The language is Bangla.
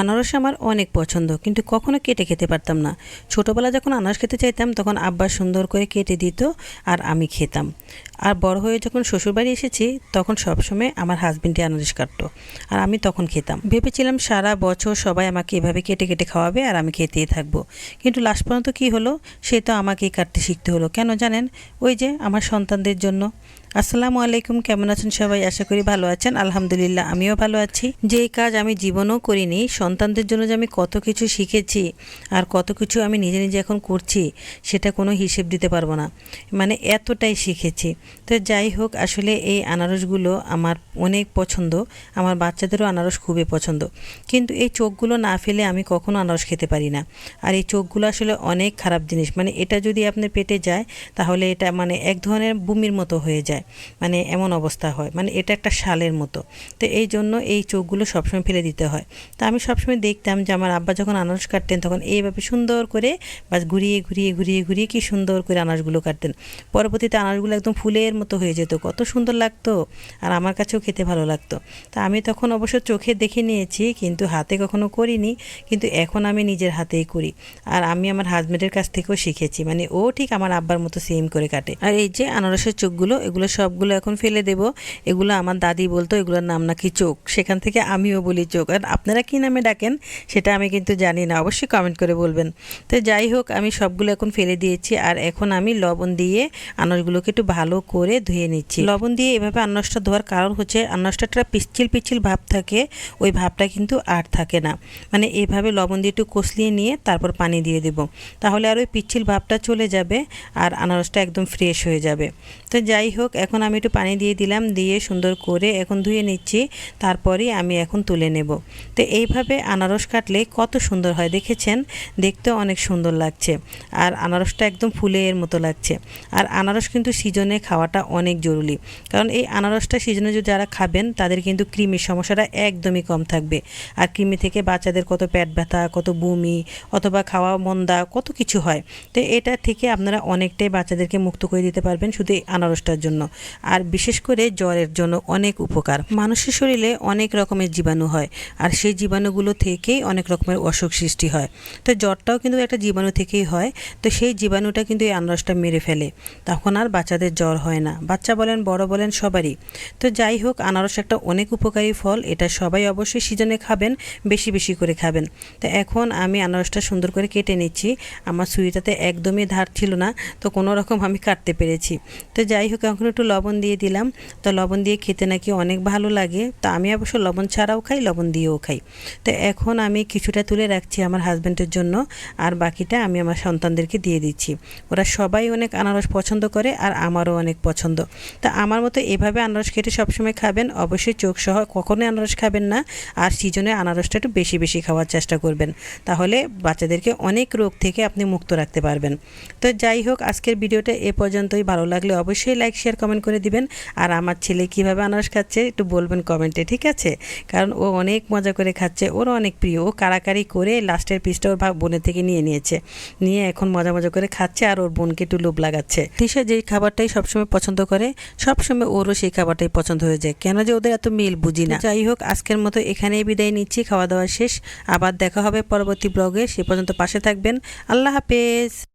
আনারস আমার অনেক পছন্দ, কিন্তু কখনো কেটে খেতে পারতাম না। ছোটোবেলা যখন আনারস খেতে চাইতাম, তখন আব্বা সুন্দর করে কেটে দিত আর আমি খেতাম। আর বড় হয়ে যখন শ্বশুরবাড়ি এসেছি, তখন সবসময় আমার হাজবেন্ডই আনারস কাটতো আর আমি তখন খেতাম। ভেবেছিলাম সারা বছর সবাই আমাকে এভাবে কেটে কেটে খাওয়াবে আর আমি খেতেই থাকব। কিন্তু লাস্ট পর্যন্ত কী হলো? সে তো আমাকেই কাটতে শিখতে হলো। কেন জানেন? ওই যে আমার সন্তানদের জন্য। আসসালামু আলাইকুম, কেমন আছেন সবাই? আশা করি ভালো আছেন। আলহামদুলিল্লাহ, আমিও ভালো আছি। যেই কাজ আমি জীবনেও করিনি, সন্তানদের জন্য যে আমি কত কিছু শিখেছি আর কত কিছু আমি নিজে নিজে এখন করছি, সেটা কোনো হিসেব দিতে পারব না। মানে এতটাই শিখেছি। তো যাই হোক, আসলে এই আনারসগুলো আমার অনেক পছন্দ। আমার বাচ্চাদেরও আনারস খুবই পছন্দ। কিন্তু এই চোখগুলো না ফেলে আমি কখনো আনারস খেতে পারি না। আর এই চোখগুলো আসলে অনেক খারাপ জিনিস। মানে এটা যদি আপনার পেটে যায়, তাহলে এটা মানে এক ধরনের বুমির মতো হয়ে যায়। মানে এমন অবস্থা হয়। মানে এটা একটা শালের মতো। তো এই জন্য এই চোখগুলো সবসময় ফেলে দিতে হয়। তা আমি সবসময় দেখতাম যে আমার আব্বা যখন আনারস কাটতেন তখন এইভাবে সুন্দর করে বা ঘুরিয়ে ঘুরিয়ে ঘুরিয়ে ঘুরিয়ে কি সুন্দর করে আনারসগুলো কাটতেন। পরবর্তীতে আনারসগুলো একদম ফুলের মতো হয়ে যেত। কত সুন্দর লাগতো আর আমার কাছেও খেতে ভালো লাগতো। তা আমি তখন অবশ্য চোখে দেখে নিয়েছি কিন্তু হাতে কখনো করিনি। কিন্তু এখন আমি নিজের হাতেই করি। আর আমি আমার হাজব্যান্ডের কাছ থেকেও শিখেছি। মানে ও ঠিক আমার আব্বার মতো সেম করে কাটে। আর এই যে আনারসের চোখগুলো, এগুলো সবগুলো এখন ফেলে দেব। এগুলো আমার দাদি বলতো, এগুলোর নাম নাকি চোখ। সেখান থেকে আমিও বলি চোখ। আর আপনারা কী নামে ডাকেন, সেটা আমি কিন্তু জানি না। অবশ্যই কমেন্ট করে বলবেন। তো যাই হোক, আমি সবগুলো এখন ফেলে দিয়েছি। আর এখন আমি লবণ দিয়ে আনারসগুলোকে একটু ভালো করে ধুয়ে নিচ্ছি। লবণ দিয়ে এভাবে আনারসটা ধোয়ার কারণ হচ্ছে আনারসটা পিচ্ছিল পিচ্ছিল ভাব থাকে, ওই ভাবটা কিন্তু আর থাকে না। মানে এভাবে লবণ দিয়ে একটু কষলিয়ে নিয়ে তারপর পানি দিয়ে দেব। তাহলে আর ওই পিচ্ছিল ভাবটা চলে যাবে, আর আনারসটা একদম ফ্রেশ হয়ে যাবে। তো যাই হোক এখন আমি একটু পানি দিয়ে দিলাম, দিয়ে সুন্দর করে এখন ধুয়ে নিচ্ছি, তারপরেই আমি এখন তুলে নেব। তো এইভাবে আনারস কাটলে কত সুন্দর হয়, দেখেছেন? দেখতে অনেক সুন্দর লাগছে। আর আনারসটা একদম ফুলের মতো লাগছে। আর আনারস কিন্তু সিজনে খাওয়াটা অনেক জরুরি। কারণ এই আনারসটা সিজনে যদি যারা খাবেন, তাদের কিন্তু কৃমির সমস্যাটা একদমই কম থাকবে। আর কৃমি থেকে বাচ্চাদের কত পেট ব্যথা, কত বমি, অথবা খাওয়া মন্দা, কত কিছু হয়। তো এটা থেকে আপনারা অনেকটাই বাচ্চাদেরকে মুক্ত করে দিতে পারবেন শুধু এই আনারসটার জন্য। আর বিশেষ করে জ্বরের জন্য অনেক উপকার। মানুষের শরীরে অনেক রকমের জীবাণু হয় আর সেই জীবাণুগুলো থেকেই অনেক রকমের অসুখ সৃষ্টি হয়। তো জ্বরটাও কিন্তু একটা জীবাণু থেকেই হয়। তো সেই জীবাণুটা কিন্তু এই আনারসটা মেরে ফেলে। তখন আর বাচ্চাদের জ্বর হয় না। বাচ্চা বলেন, বড় বলেন, সবারই। তো যাই হোক, আনারস একটা অনেক উপকারী ফল। এটা সবাই অবশ্যই সিজনে খাবেন, বেশি বেশি করে খাবেন। তো এখন আমি আনারসটা সুন্দর করে কেটে নিচ্ছি। আমার সুইটাতে একদমই ধার ছিল না, তো কোনো রকম আমি কাটতে পেরেছি। তো যাই হোক, এখন একটু লবণ দিয়ে দিলাম। তো লবণ দিয়ে খেতে নাকি অনেক ভালো লাগে। তো আমি অবশ্য লবণ ছাড়াও খাই, লবণ দিয়েও খাই। তো এখন আমি কিছুটা তুলে রাখছি আমার হাজব্যান্ডের জন্য। আর বাকিটা আমি আমার সন্তানদেরকে দিয়ে দিচ্ছি। ওরা সবাই অনেক আনারস পছন্দ করে আর আমারও অনেক পছন্দ। তা আমার মতো এভাবে আনারস খেতে সবসময় খাবেন, অবশ্যই চোখ সহ কখনোই আনারস খাবেন না। আর সিজনে আনারসটা একটু বেশি বেশি খাওয়ার চেষ্টা করবেন। তাহলে বাচ্চাদেরকে অনেক রোগ থেকে আপনি মুক্ত রাখতে পারবেন। তো যাই হোক, আজকের ভিডিওটা এ পর্যন্তই। ভালো লাগলে অবশ্যই লাইক, শেয়ার কমেন্ট করে দিবেন। আর আমার ছেলে কীভাবে আনারস খাচ্ছে একটু বলবেন কমেন্টে ঠিক আছে? কারণ ও অনেক মজা করে খাচ্ছে ওর অনেক প্রিয়। ও কারাকারি করে লাস্টের পিসটা ওর বোনের থেকে নিয়ে নিয়েছে। নিয়ে এখন মজা মজা করে খাচ্ছে আর ওর বোনকে একটু লোভ লাগাচ্ছে। তিশা যেই খাবারটাই সবসময় পছন্দ করে, সবসময় ওরও সেই খাবারটাই পছন্দ হয়ে যায়। কেন যে ওদের এত মিল বুঝি না। যাই হোক, আজকের মতো এখানেই বিদায় নিচ্ছি। খাওয়া দাওয়া শেষ। আবার দেখা হবে পরবর্তী ব্লগে। সে পর্যন্ত পাশে থাকবেন। আল্লাহ হাফেজ।